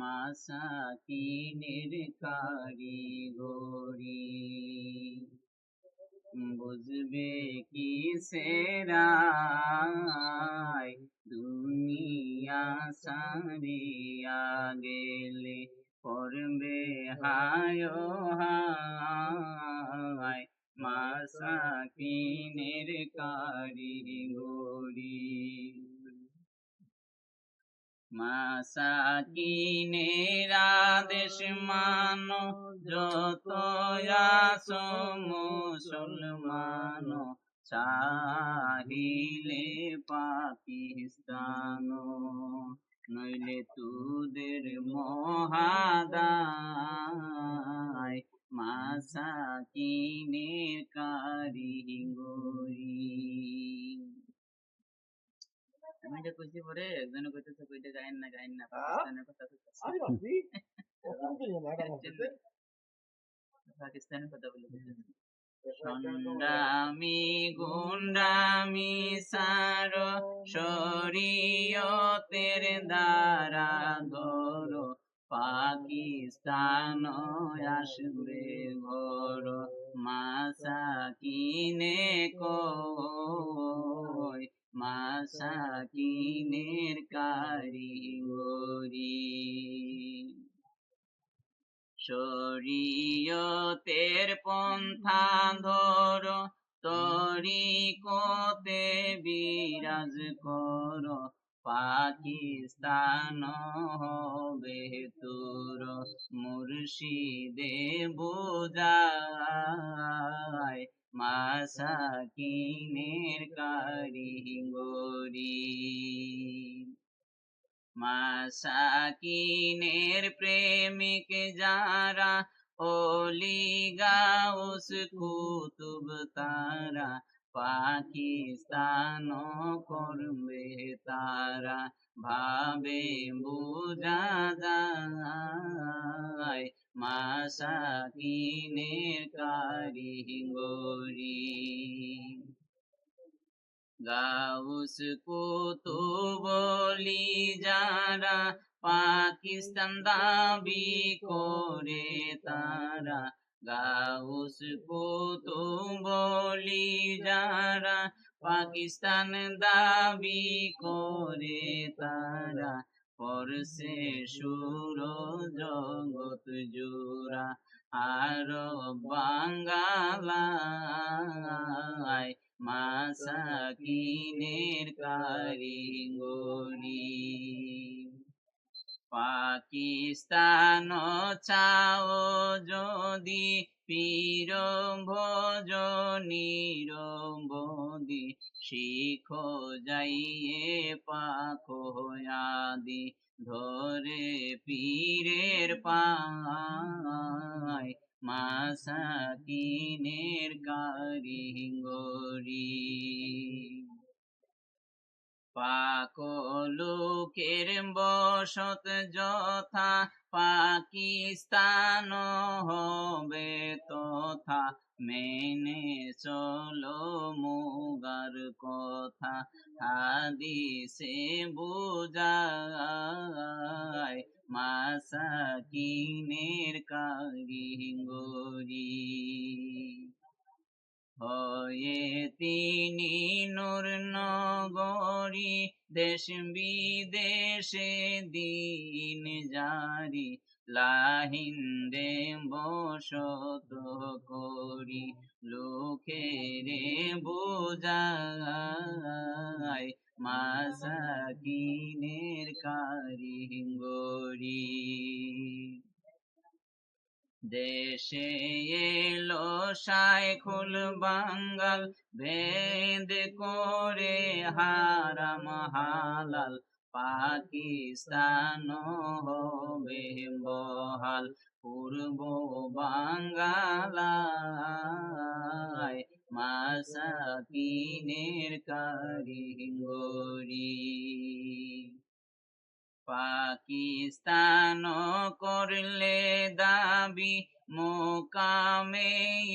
মাসাকিনের কারিগরি বুঝবে কি সেরাই দুনিয়া সারিয়া গেলে করবে হায় হায়। মাসাকিনের কারিগরি মাসাকিনের আদেশ মানো যত আসো মুসলমান চাহিলে পাকিস্তান। নইলে তুদের মহাদায় মাসাকিনের কারিগরি আমি এটা কইছি পরে একজনে কইতেছে কইতে গায়েন না গায়েন না পাকিস্তানের কথা কইতেছে আরে এটা পাকিস্তানের কথা বলে সন্ডামি গুন্ডামি সার শরীয়তের দ্বারা ধরো। পাকিস্তান আসবে ঘর মাসাকিনে কই? মাসাকিনের কারিগরি। শরীয়তের পন্থা ধর তরিকতে বিরাজ কর পাকিস্তান হবে তোর মুর্শিদে বোঝায় মাসাকিনের কারিগরি। মাসাকিনের প্রেমিক যারা ওলি গাউস কুতুব তারা পাকিস্তান করবে তারা, ভাবে বুঝা যায়। মাসাকিনের কারিগরি। গাউস কুতুবলি যারা পাকিস্তান দাবি করে তারা গাউস কুতুবলি যারা পাকিস্তান দাবি করে তারা পরশে সুর জগত জোড়া আর বাঙ্গালায় মাসাকিনের কারিগরি। পাকিস্তান চাও যদি পীর ভজনীর বদি শিখো যাইয়ে আদি ধরে পীরের পায় মাসাকিনের কারিগরি পাক লোকের বসত যথা পাকিস্তান হবে তথা মেনে চলো মুগার কথা। হাদিসে বুঝায়, মাসাকিনের কারিগরি হয়ে তিনি নূর নগরী দেশ বিদেশে দিন জারি। লাহিন্দে বসত করি লোকেরে বোঝায় মাসাকিনের কারিগরি। দেশে এলো শাইখুল বাঙ্গাল, ভেদ করে হারাম হালাল। পাকিস্তান হবে বহাল, পূর্ব বাঙ্গালায় মাসাকিনের কারিগরি। পাকিস্তান করলে দাবি মোকামে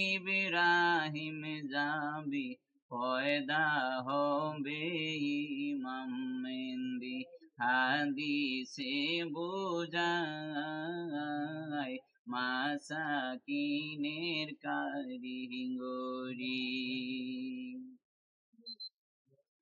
ইব্রাহিম যাবি পয়দা হবে ইমাম মেন্দি হাদিসে বোঝায় মাসাকিনের কারিগরি।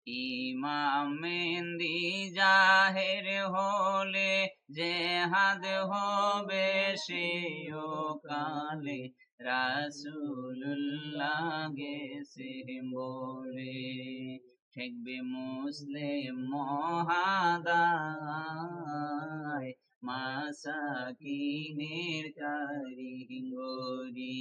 ইমাম মেহেন্দি জাহের হলে জেহাদ হবে সেও কালে রাসুল্লাহ গেছে বলে, ঠেকবে মুসলিম মহাদায় মাসাকিনের কারিগরি।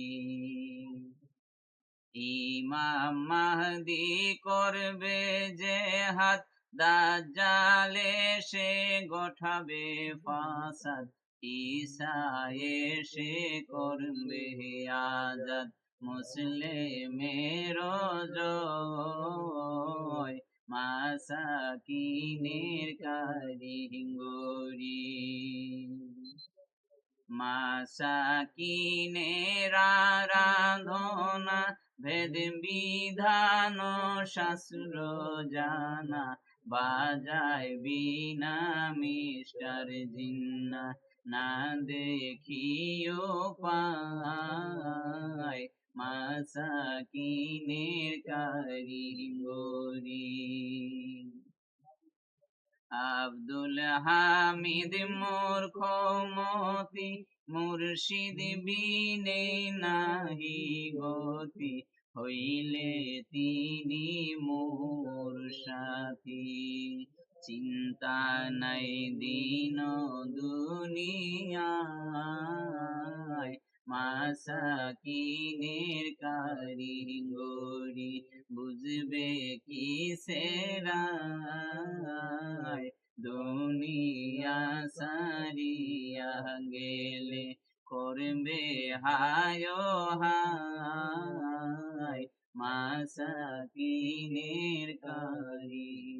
ইমাম মাহদি করবে যে হাত, দাজ্জালে সে গোঠাবে ফাসাদ ঈসা এসে করবে আজাদ, মুসলিমের জয়, মাসাকিনের কারিগরি। মাসাকিনের আরাধনা ভেদ বিধান শাস্ত্র জানা বাজায় বিনা মিস্টার জিন্না না দেখিও পায় মাসাকিনের কারিগরি। আব্দুল হামিদ মূর্খ মতি, মুর্শিদ বিনে নাহি গতি, হইলে তিনি মোর সাথী। চিন্তা নাই দিন দুনিয়ায় মাসাকিনের কারিগরি বুঝবে কি সেরায় দুনিয়া সারিয়া গেলে করবে হায় হায়। মাসাকিনের কারিগরি